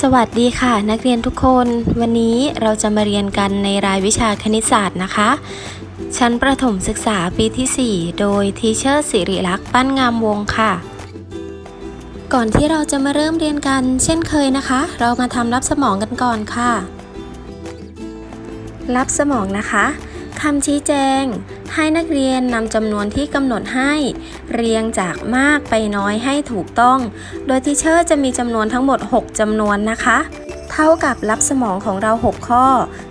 สวัสดีค่ะ นักเรียนทุกคน วันนี้เราจะมาเรียนกันในรายวิชาคณิตศาสตร์นะคะ ชั้นประถมศึกษาปีที่ 4 โดยทีเชอร์สิริลักษณ์ปั้นงามวงค่ะ ก่อนที่เราจะมาเริ่มเรียนกัน เช่นเคยนะคะ เรามาทำรับสมองกันก่อนค่ะ รับสมองนะคะ คำชี้แจง ให้นักเรียนนำจำนวนที่กำหนดให้ เรียงจากมากไปน้อยให้ถูกต้อง โดยทีเชอร์จะมีจำนวนทั้งหมด 6จำนวนนะคะ เท่ากับรับสมองของเรา 6 ข้อ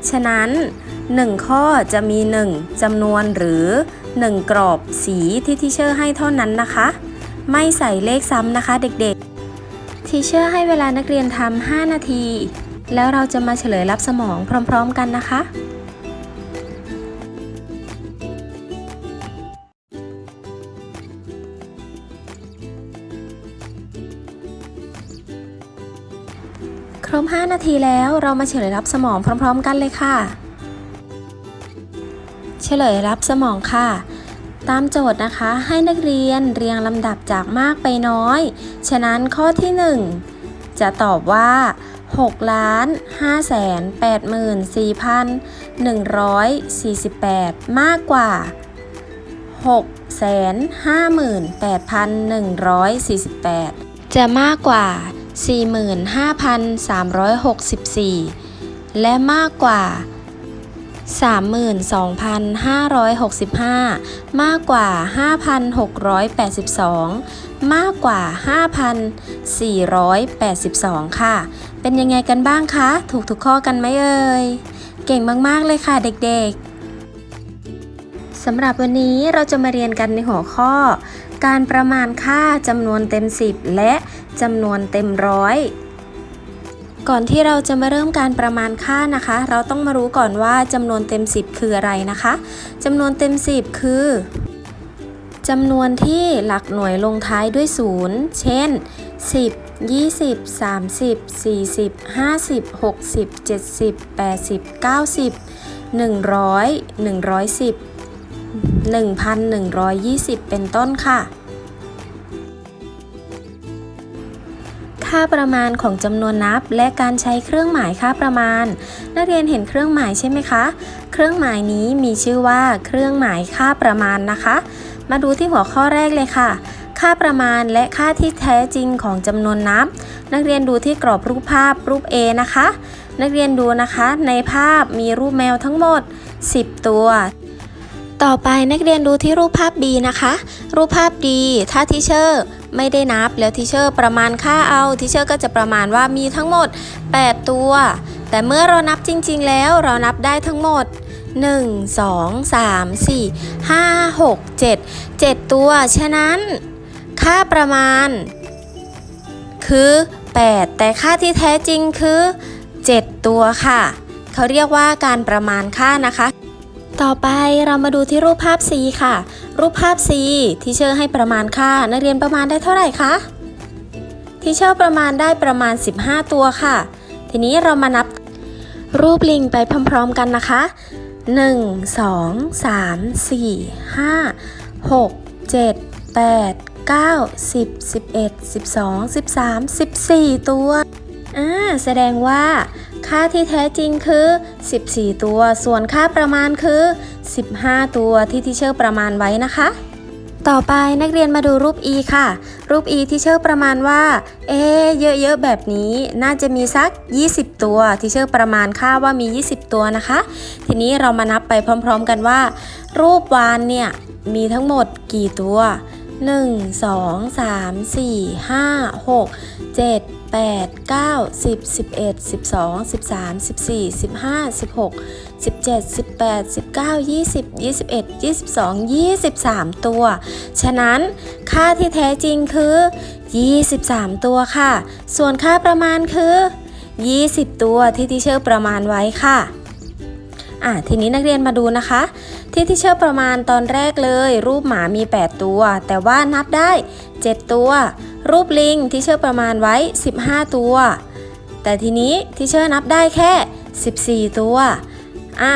ฉะนั้น 1 ข้อจะมี 1จำนวนหรือ 1 กรอบสีที่ทีเชอร์ให้เท่านั้นนะคะ ไม่ใส่เลขซ้ำนะคะ เด็กๆทีเชอร์ให้เวลานักเรียนทำ5นาที แล้วเราจะมาเฉลยรับสมองพร้อม ๆ กันนะคะ ครบ 5 นาทีแล้วเรามาเฉลยรับสมองพร้อม ๆ กันเลยค่ะ เฉลยรับสมองค่ะ ตามโจทย์นะคะให้นักเรียนเรียงลำดับจากมากไปน้อย ฉะนั้นข้อที่ 1 จะตอบว่า6ล้าน5แสน8หมื่น4,148 มากกว่า6แสน5หมื่น8,148 จะมากกว่า 45,364 และมากกว่า 32,565 มากกว่า 5,682 มากกว่า 5,482 ค่ะ เป็นยังไงกันบ้างคะ ถูกทุกข้อกันไหมเอ่ย เก่งมาก ๆ เลยค่ะเด็กๆสำหรับวันนี้เราจะมาเรียนกันในหัวข้อ การประมาณค่าจำนวนเต็ม 10 และ จำนวนเต็มร้อยก่อนที่เราจะมาเริ่มการประมาณค่านะคะ เราต้องมารู้ก่อนว่าจำนวนเต็ม 10 คืออะไรนะคะจำนวนเต็ม 10 คือจำนวนที่หลักหน่วยลงท้ายด้วยศูนย์เช่น 10 20 30 40 50 60 70 80 90 100 110 1,120 เป็นต้นค่ะ ค่าประมาณของจำนวนนับ และการใช้เครื่องหมายค่าประมาณ นักเรียนเห็นเครื่องหมายใช่ไหมคะ เครื่องหมายนี้มีชื่อว่าเครื่องหมายค่าประมาณนะคะ มาดูที่หัวข้อแรกเลยค่ะ ค่าประมาณและค่าที่แท้จริงของจำนวนนับ นักเรียนดูที่กรอบรูปภาพรูป A นะคะ นักเรียนดูนะคะ ในภาพมีรูปแมวทั้งหมด 10 ตัวต่อไปนักเรียนดูที่รูปภาพ B นะคะ รูปภาพ D ถ้าทิเชอร์ ไม่ได้นับแล้วทิเชอร์ประมาณค่าเอาทิเชอร์ก็จะประมาณว่ามีทั้งหมด 8 ตัว แต่เมื่อเรานับจริง ๆ แล้วเรานับได้ทั้งหมด 1 2 3 4 5 6 7 7 ตัว ฉะนั้น ค่าประมาณ คือ 8 แต่ค่าที่แท้จริงคือ 7 ตัวค่ะ เขาเรียกว่าการประมาณค่านะคะ ต่อไปเรามาดูที่รูปภาพ C ค่ะ รูปภาพ C ที่เชอร์ให้ประมาณค่า นักเรียนประมาณได้เท่าไหร่คะที่เชอร์ประมาณได้ประมาณ 15 ตัวค่ะ ทีนี้เรามานับรูปลิงไปพร้อมๆกันนะคะ 1 2 3 4 5 6 7 8 9 10 11 12 13 14 ตัว อ่าแสดงว่า ค่าที่แท้จริงคือ 14 ตัว ส่วนค่าประมาณคือ 15 ตัวที่ทิเชอร์ประมาณไว้นะคะ ต่อไปนักเรียนมาดูรูป E ค่ะ รูป E ที่เชอร์ประมาณว่า เอ๊เยอะๆแบบนี้น่าจะมีสัก 20 ตัวที่เชอร์ประมาณค่าว่ามี 20 ตัวนะคะ ทีนี้เรามานับไปพร้อม ๆ กันว่า รูปวานเนี่ยมีทั้งหมดกี่ตัว 1 2 3 4 5 6 7 8 9 10 11 12 13 14 15 16 17 18 19 20 21 22 23 ตัว ฉะนั้นค่าที่แท้จริงคือ 23 ตัวค่ะ ส่วนค่าประมาณคือ 20 ตัวที่ทิเชอร์ประมาณไว้ค่ะอะทีนี้นักเรียนมาดูนะคะ ที่ที่เชอร์ประมาณตอนแรกเลย รูปหมามี 8 ตัว แต่ว่านับได้ 7 ตัว รูปลิงที่เชอร์ประมาณไว้ 15 ตัว แต่ทีนี้ที่เชอร์นับได้แค่ 14 ตัวอะ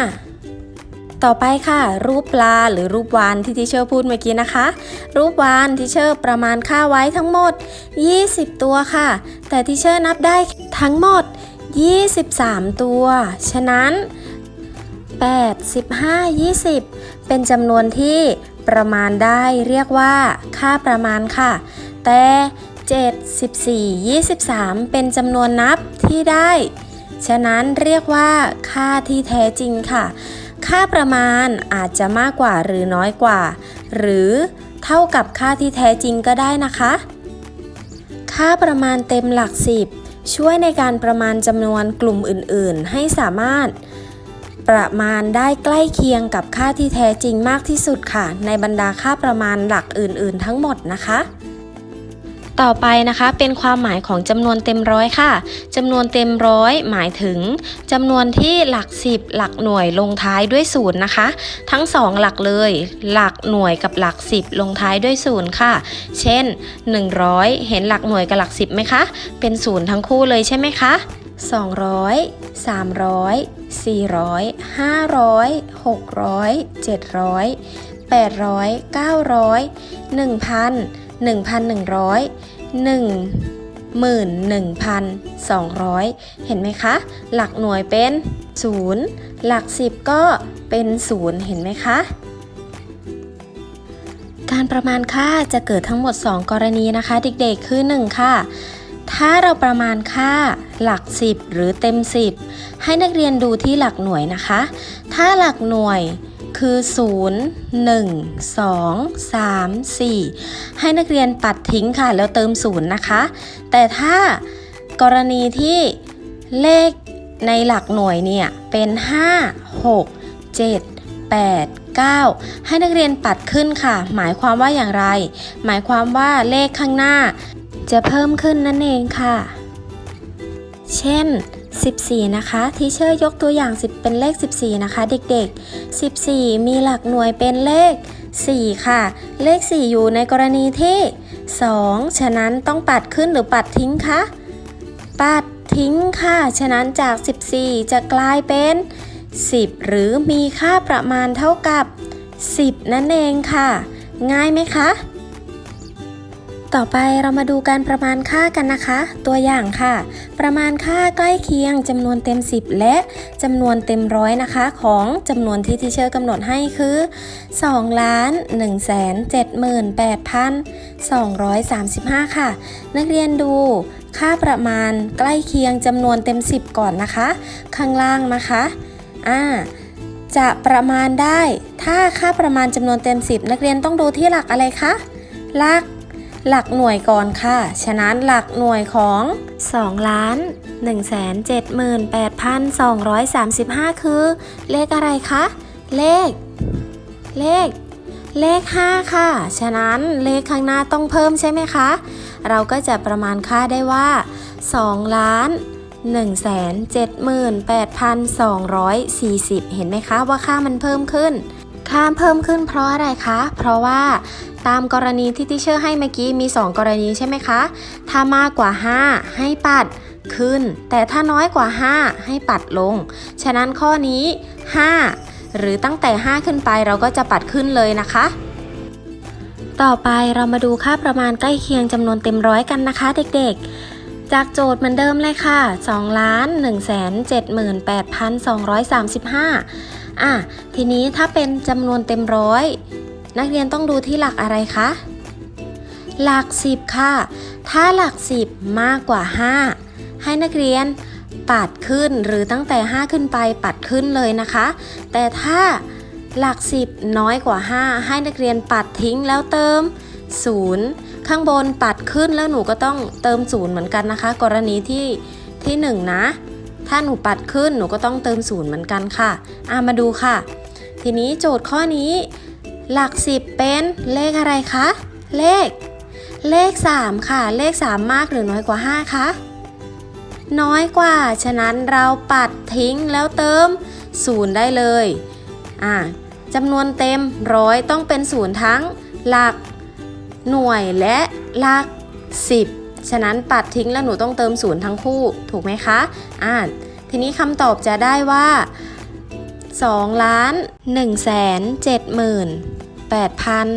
ต่อไปค่ะ รูปปลาหรือรูปวานที่ทิเชอร์พูดเมื่อกี้นะคะ รูปวานทิเชอร์ประมาณค่าไว้ทั้งหมด 20 ตัวค่ะ แต่ทิเชอร์นับได้ทั้งหมด 23 ตัว ฉะนั้น 8 15 20 เป็นจำนวนที่ประมาณได้เรียกว่า ค่าประมาณค่ะ แต่ 7 14 23 เป็นจำนวนนับที่ได้ ฉะนั้นเรียกว่า ค่าที่แท้จริงค่ะ ค่าประมาณอาจจะมากกว่าหรือน้อยกว่า หรือเท่ากับค่าที่แท้จริงก็ได้นะคะ ค่าประมาณเต็มหลักสิบช่วยในการประมาณจำนวนกลุ่มอื่น ๆ ให้สามารถ ประมาณได้ใกล้เคียงกับค่าที่แท้จริงมากที่สุดค่ะ ในบรรดาค่าประมาณหลักอื่น ๆ ทั้งหมดนะคะ ต่อไปนะคะเป็นความหมายของจำนวนเต็มร้อยค่ะจำนวนเต็มร้อยหมายถึงจำนวนที่หลักสิบหลักหน่วยลงท้ายด้วยศูนย์นะคะ ทั้งสองหลักเลย หลักหน่วยกับหลักสิบลงท้ายด้วยศูนย์ค่ะ เช่น 100 เห็นหลักหน่วยกับหลักสิบไหมคะ เป็นศูนย์ทั้งคู่เลยใช่ไหมคะ 200 300 400 500 600 700 800 900 1,000 1,100 11,200 เห็นไหมคะ หลักหน่วยเป็น 0 หลัก 10 ก็เป็น 0 เห็นไหมคะ การประมาณค่าจะเกิดทั้งหมด 2 กรณีนะคะ เด็กๆ คือ 1 ค่ะ ถ้าเราประมาณค่าหลัก 10 หรือเต็ม 10 ให้นักเรียนดูที่หลักหน่วยนะคะ ถ้าหลักหน่วยคือ 0 1 2 3 4 ให้นักเรียนปัดทิ้งค่ะ แล้วเติม 0 นะคะ แต่ถ้ากรณีที่เลขในหลักหน่วยเนี่ย เป็น 5 6 7 8 9 ให้นักเรียนปัดขึ้นค่ะ หมายความว่าอย่างไร หมายความว่าเลขข้างหน้า จะเพิ่มขึ้นนั่นเองค่ะ เช่น 14 นะคะทีเชอร์ยกตัวอย่าง 10 เป็นเลข 14 นะคะ เด็กๆ 14 มีหลักหน่วยเป็นเลข 4 ค่ะ เลข 4 อยู่ในกรณีที่ 2 ฉะนั้นต้องปัดขึ้นหรือปัดทิ้งคะ ปัดทิ้งค่ะ ฉะนั้นจาก 14 จะกลายเป็น 10 หรือมีค่าประมาณเท่ากับ 10 นั่นเองค่ะ ง่ายไหมคะ ต่อไปเรามาดูการประมาณค่ากันนะคะ ตัวอย่างค่ะ ประมาณค่าใกล้เคียงจำนวนเต็ม 10 และจำนวนเต็มร้อยนะคะ ของจำนวนที่ทีเชอร์กำหนดให้คือ2ล้าน1 7 8 235 ค่ะ นักเรียนดูค่าประมาณใกล้เคียงจำนวนเต็ม 10 ก่อนนะคะ ข้างล่างนะคะอ่าจะประมาณได้ ถ้าค่าประมาณจำนวนเต็ม 10 นักเรียนต้องดูที่หลักอะไรคะหลัก หลักหน่วยก่อนค่ะ ฉะนั้นหลักหน่วยของ 2 ล้าน 178,235 คือ เลขอะไรคะ เลข เลข เลข 5 ค่ะ ฉะนั้นเลขข้างหน้าต้องเพิ่มใช่ไหมคะ เราก็จะประมาณค่าได้ว่า 2 ล้าน178,240 เห็นไหมคะว่าค่ามันเพิ่มขึ้น ค่าเพิ่มขึ้นเพราะอะไรคะ เพราะว่าตามกรณีที่ทิเชอร์ให้เมื่อกี้มี 2 กรณีใช่ไหมคะ ถ้ามากกว่า 5 ให้ปัดขึ้น แต่ถ้าน้อยกว่า 5 ให้ปัดลง ฉะนั้นข้อนี้ 5 หรือตั้งแต่ 5 ขึ้นไปเราก็จะปัดขึ้นเลยนะคะ ต่อไปเรามาดูค่าประมาณใกล้เคียงจำนวนเต็มร้อยกันนะคะ เด็กๆ จากโจทย์เหมือนเดิมเลยค่ะ2ล้าน1 7 8 2 3 5 อะทีนี้ถ้าเป็นจำนวนเต็มร้อยนักเรียนต้องดูที่หลักอะไรคะ หลัก 10 ค่ะ ถ้าหลัก 10 มากกว่า 5 ให้นักเรียนปัดขึ้นหรือตั้งแต่ 5 ขึ้นไปปัดขึ้นเลยนะคะ แต่ถ้าหลัก 10 น้อยกว่า 5 ให้นักเรียนปัดทิ้งแล้วเติม 0 ข้างบนปัดขึ้นแล้วหนูก็ต้องเติม 0 เหมือนกันนะคะ กรณีที่ที่ 1 นะ ถ้าหนูปัดขึ้นหนูก็ต้องเติม0เหมือนกันค่ะอะมาดูค่ะ ทีนี้โจทย์ข้อนี้ หลัก10เป็นเลขอะไรคะ เลข เลข 3 ค่ะ เลข 3 มากหรือน้อยกว่า 5 คะน้อยกว่า ฉะนั้นเราปัดทิ้งแล้วเติม0ได้เลย อ่าจำนวนเต็มร้อยต้องเป็น0ทั้งหลักหน่วยและหลัก10 ฉะนั้นปัดทิ้งแล้วหนูต้องเติม0ทั้งคู่ ถูกไหมคะ อ่า ทีนี้คำตอบจะได้ว่า2ล้าน1แสน7หมื่น8พัน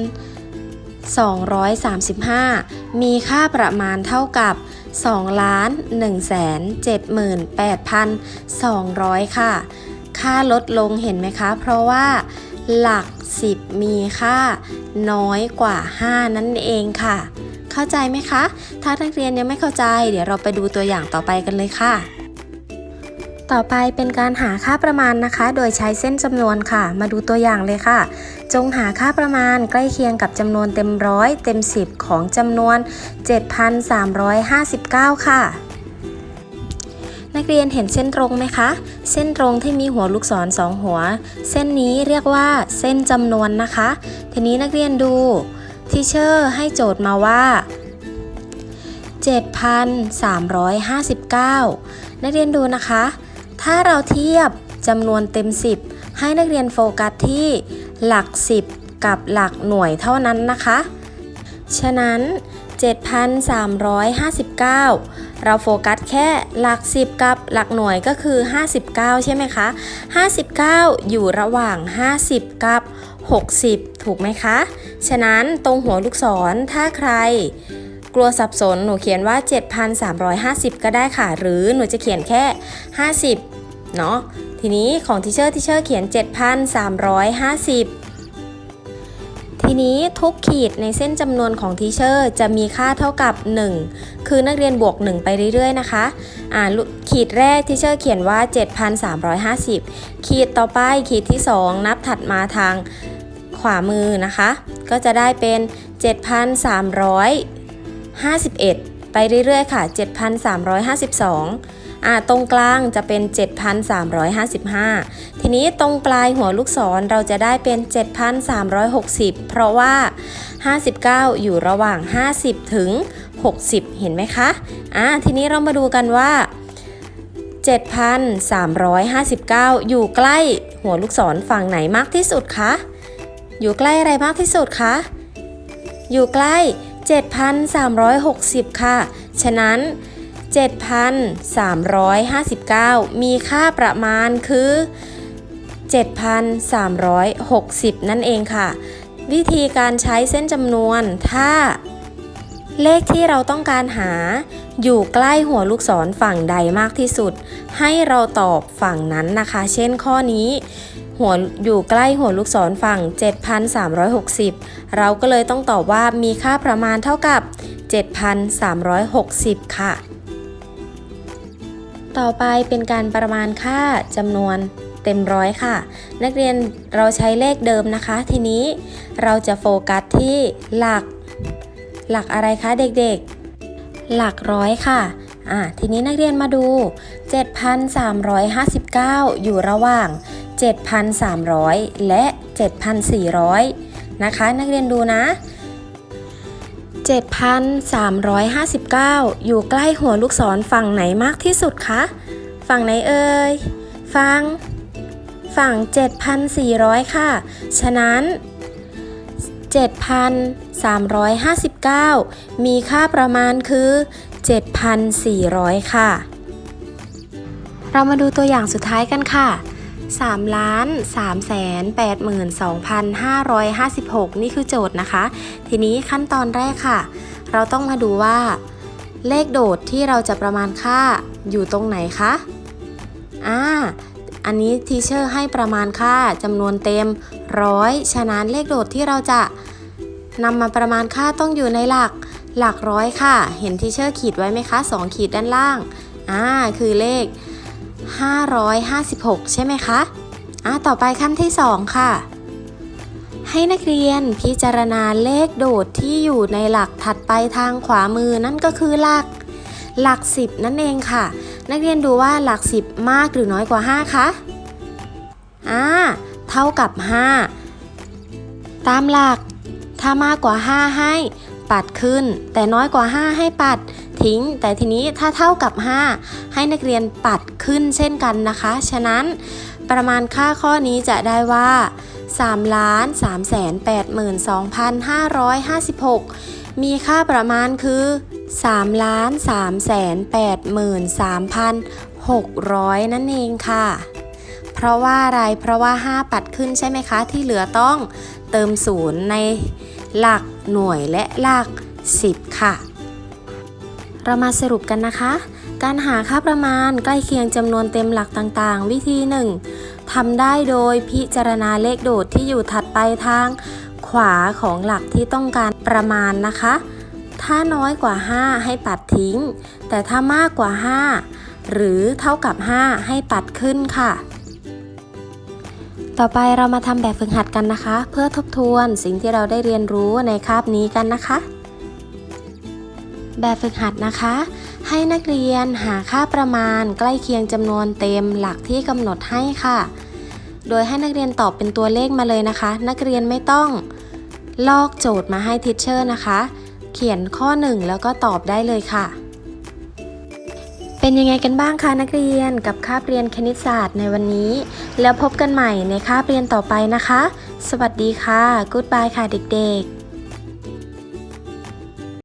235 มีค่าประมาณเท่ากับ2ล้าน1แสน7หมื่น8พัน200 ค่ะ ค่าลดลงเห็นไหมคะ เพราะว่าหลัก 10 มีค่าน้อยกว่า 5 นั่นเองค่ะ เข้าใจไหมคะ ถ้านักเรียนยังไม่เข้าใจ เดี๋ยวเราไปดูตัวอย่างต่อไปกันเลยค่ะ ต่อไปเป็นการหาค่าประมาณนะคะ โดยใช้เส้นจำนวนค่ะ มาดูตัวอย่างเลยค่ะ จงหาค่าประมาณใกล้เคียงกับจำนวนเต็มร้อยเต็ม 10 ของจำนวน 7,359 ค่ะนักเรียนเห็นเส้นตรงไหมคะ เส้นตรงที่มีหัวลูกศรสองหัว เส้นนี้เรียกว่าเส้นจำนวนนะคะ ทีนี้นักเรียนดู ทีเชอร์ให้โจทย์มาว่า 7,359 นักเรียนดูนะคะ ถ้าเราเทียบจำนวนเต็ม 10 ให้นักเรียนโฟกัสที่หลัก 10 กับหลักหน่วยเท่านั้นนะคะ ฉะนั้น 7,359 เราโฟกัสแค่หลัก 10 กับหลักหน่วยก็คือ 59 ใช่ไหมคะ 59 อยู่ระหว่าง 50 กับ 60 ถูกไหมคะ ฉะนั้นตรงหัวลูกศรถ้าใครกลัวสับสนหนูเขียนว่า 7,350 ก็ได้ค่ะ หรือหนูจะเขียนแค่ 50 เนาะทีนี้ของทิเชอร์ทิเชอร์เขียน 7,350 ทีนี้ทุกขีดในเส้นจำนวนของทีเชอร์จะมีค่าเท่ากับ 1 คือนักเรียนบวก 1 ไปเรื่อยๆนะคะอ่าขีดแรกทีเชอร์เขียนว่า 7,350 ขีดต่อไปขีดที่ 2 นับถัดมาทางขวามือนะคะ ก็จะได้เป็น 7,351 ไปเรื่อยๆค่ะ 7,352 อ่าตรงกลางจะเป็น 7,355 ทีนี้ตรงปลายหัวลูกศรเราจะได้เป็น 7,360 เพราะว่า 59 อยู่ระหว่าง 50 ถึง 60 เห็นไหมคะอ่าทีนี้เรามาดูกันว่า 7,359 อยู่ใกล้หัวลูกศรฝั่งไหนมากที่สุดคะ อยู่ใกล้อะไรมากที่สุดคะ อยู่ใกล้ 7,360 ค่ะ ฉะนั้น 7,359 มีค่าประมาณคือ 7,360 นั่นเองค่ะ วิธีการใช้เส้นจำนวนถ้า เลขที่เราต้องการหา อยู่ใกล้หัวลูกศรฝั่งใดมากที่สุด ให้เราตอบฝั่งนั้นนะคะ เช่นข้อนี้หัวอยู่ใกล้หัวลูกศรฝั่ง 7,360 เราก็เลยต้องตอบว่ามีค่าประมาณเท่ากับ 7,360 ค่ะ ต่อไปเป็นการประมาณค่าจำนวนเต็มร้อยค่ะ นักเรียนเราใช้เลขเดิมนะคะ ทีนี้เราจะโฟกัสที่หลัก หลักอะไรคะเด็กๆ หลักร้อยค่ะอะทีนี้นักเรียนมาดู 7,359 อยู่ระหว่าง 7,300 และ 7,400 นะคะ นักเรียนดูนะ 7,359 อยู่ใกล้หัวลูกศรฝั่งไหนมากที่สุดคะ ฝั่งไหนเอ่ยฟังฝั่ง 7,400 ค่ะ ฉะนั้น 7,359 มีค่าประมาณคือ 7,400 ค่ะ เรามาดูตัวอย่างสุดท้ายกันค่ะ 3ล้าน3แสน82,556 นี่คือโจทย์นะคะ ทีนี้ขั้นตอนแรกค่ะ เราต้องมาดูว่า เลขโดดที่เราจะประมาณค่าอยู่ตรงไหนคะอ่าอันนี้ทีเชอร์ให้ประมาณค่าจำนวนเต็มร้อยฉะนั้นเลขโดดที่เราจะนำมาประมาณค่าต้องอยู่ในหลักหลักร้อยค่ะ เห็นทีเชอร์ขีดไว้ไหมคะ 2 ขีดด้านล่างอ่าคือเลข 556 ใช่ไหมคะอ่าต่อไปขั้นที่ 2 ค่ะ ให้นักเรียนพิจารณาเลขโดดที่อยู่ในหลักถัดไปทางขวามือนั่นก็คือหลักหลัก 10 นั่นเองค่ะ นักเรียนดูว่าหลัก 10 มากหรือน้อยกว่า 5 คะอ่าเท่ากับ 5 ตามหลักถ้ามากกว่า 5 ให้ปัดขึ้น แต่น้อยกว่า 5 ให้ปัด ทิ้ง แต่ทีนี้ถ้าเท่ากับ 5 ให้นักเรียนปัดขึ้นเช่นกันนะคะ ฉะนั้นประมาณค่าข้อนี้จะได้ว่า3ล้าน3แสน82,556 มีค่าประมาณคือ3ล้าน3แสน83,600 นั่นเองค่ะ เพราะว่าอะไร เพราะว่า 5 ปัดขึ้นใช่ไหมคะ ที่เหลือต้องเติมศูนย์ในหลักหน่วยและหลัก 10 ค่ะ เรามาสรุปกันนะคะ การหาค่าประมาณใกล้เคียงจำนวนเต็มหลักต่างๆ วิธี 1ทำได้โดยพิจารณาเลขโดดที่อยู่ถัดไปทาง ขวาของหลักที่ต้องการประมาณนะคะ ถ้าน้อยกว่า 5 ให้ปัดทิ้ง แต่ถ้ามากกว่า 5 หรือเท่ากับ 5 ให้ปัดขึ้นค่ะต่อไปเรามาทำแบบฝึกหัดกันนะคะ เพื่อทบทวนสิ่งที่เราได้เรียนรู้ในคาบนี้กันนะคะ แบบฝึกหัดนะคะ ให้นักเรียนหาค่าประมาณใกล้เคียงจำนวนเต็มหลักที่กำหนดให้ค่ะ โดยให้นักเรียนตอบเป็นตัวเลขมาเลยนะคะ นักเรียนไม่ต้องลอกโจทย์มาให้ทิชเชอร์นะคะ เขียนข้อ 1 แล้วก็ตอบได้เลยค่ะ เป็นยังไงกันบ้างคะนักเรียนกับคาบเรียนคณิตศาสตร์ในวันนี้ แล้วพบกันใหม่ในคาบเรียนต่อไปนะคะ สวัสดีค่ะ กู๊ดบายค่ะเด็กๆ